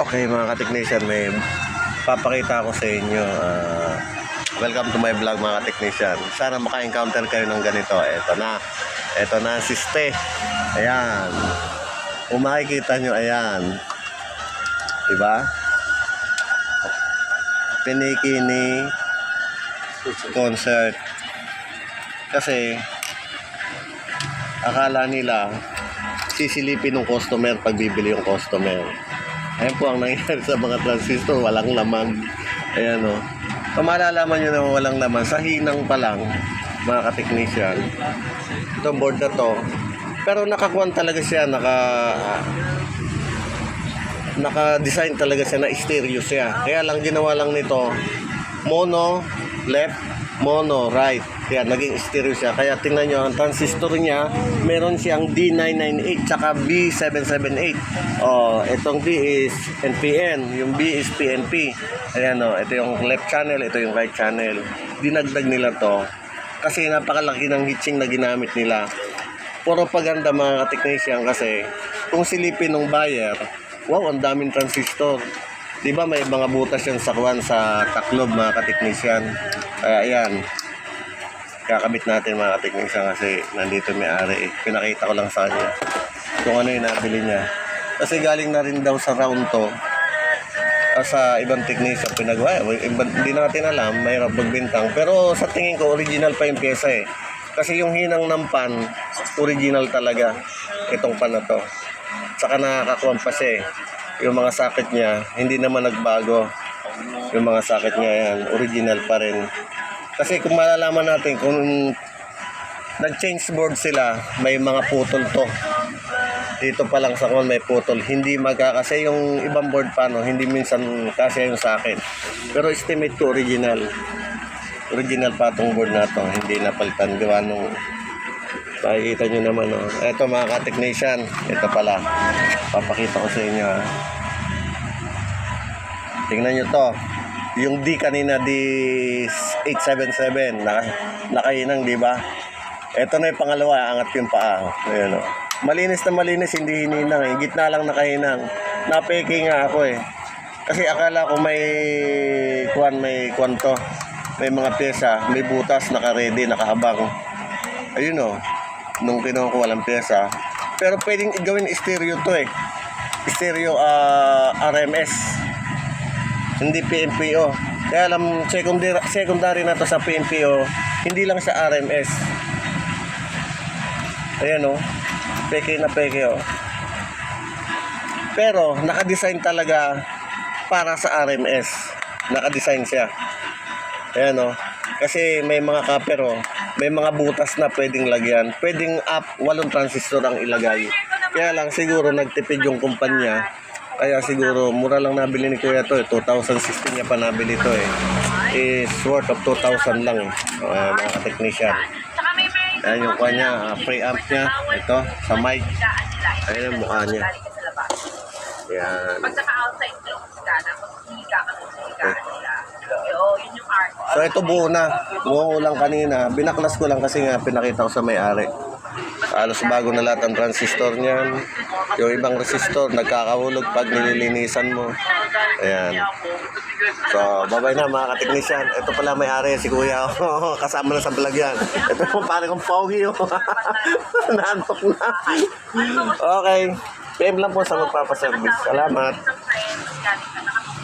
Okay mga ka-technician, may papakita ko sa inyo. ah, welcome to my vlog mga ka-technician. Sana maka-encounter kayo ng ganito. Ito na. Ito na ang siste. Ayan. Kung makikita nyo, ayan. Diba? Pinikini concert. Kasi, akala nila, sisilipin ng customer pag bibili yung customer. Ayan po ang nangyari sa mga transistor, walang laman. Ayan o. So, malalaman nyo na walang laman. Sa hinang pa lang, mga ka-technician, itong board na to, pero nakakuan talaga siya, naka naka-design talaga siya na stereo siya. Kaya lang ginawa lang nito, mono, left, mono, right. Kaya naging stereo siya. Kaya tingnan nyo, ang transistor niya, meron siyang D998 tsaka B778. Oh, itong D is NPN, yung B is PNP. Ayan o, ito yung left channel, ito yung right channel. Dinagdag nila to. Kasi napakalaki ng hitching na ginamit nila. Puro paganda mga technician kasi kung silipin ng buyer, wow, ang daming transistor. Di ba may mga butas yan sa kuwan sa taklob mga kateknisyan. Kaya ayan, kakabit natin mga kateknisyan kasi nandito may ari eh. Pinakita ko lang sa kanya kung ano yung nabili niya. Kasi galing na rin daw sa round to ah, sa ibang technician pinagawa. Eh, iba- Hindi natin alam, mayroon pagbintang. Pero sa tingin ko, original pa yung pyesa eh. Kasi yung hinang ng pan, original talaga. Itong pan na to. Saka nakakakuha pa siya eh. Yung mga sakit niya, hindi naman nagbago. Yung mga sakit niya yan, original pa rin. Kasi kung malalaman natin kung nag-change board sila, may mga putol to. Dito pa lang sa kon may putol. Hindi magka kasi yung ibang board pa no, hindi minsan kasi yung sa akin. Pero estimate ko original. Original pa tong board na to, hindi napalitan gawa nung Makikita nyo naman, oh. Ito mga ka-technician, ito pala. Papakita ko sa inyo, ha. Tingnan nyo to. Yung D kanina, D877, naka, nakahinang, di ba? Ito na yung pangalawa, angat yung paa. Ayan, oh. Malinis na malinis, hindi hininang. Eh. Gitna lang nakahinang. Napeke nga ako eh. Kasi akala ko may kuan, may kuan. May mga pyesa, may butas, naka-ready, nakahabang. Ayun oh nung kinuha ko walang pyesa. Pero pwedeng gawin stereo to eh. Stereo ah, RMS. Hindi PNPO. Kaya alam, secondary, secondary na to sa PNPO, hindi lang sa RMS. Ayan oh. Peke na peke oh. Pero naka-design talaga para sa RMS. Naka-design siya. Ayan oh. Kasi may mga copper oh. May mga butas na pwedeng lagyan. Pwedeng up, walong transistor ang ilagay. Kaya lang siguro nagtipid yung kumpanya. Kaya siguro mura lang nabili ni Kuya to eh. 2016 niya pa nabili to eh. Is worth of 2,000 lang eh. Uh, mga may Ayan yung kanya, uh, pre-amp niya. Ito, sa mic. Ayan ang mukha niya. Ka. Ayan. Pag naka-outside ka sa gana, pag higa ka lang sa higaan nila. So ito buo na. Buo lang kanina. Binaklas ko lang kasi nga pinakita ko sa may-ari. Halos bago na lahat ang transistor niyan. Yung ibang resistor nagkakahulog pag nililinisan mo. Ayan. So, babay na mga ka-technician. Ito pala may-ari, si Kuya. Kasama na sa vlog yan. Ito yung pare kong pogi. oh. Naantok na. Okay. PM lang po sa magpapaservice. Salamat.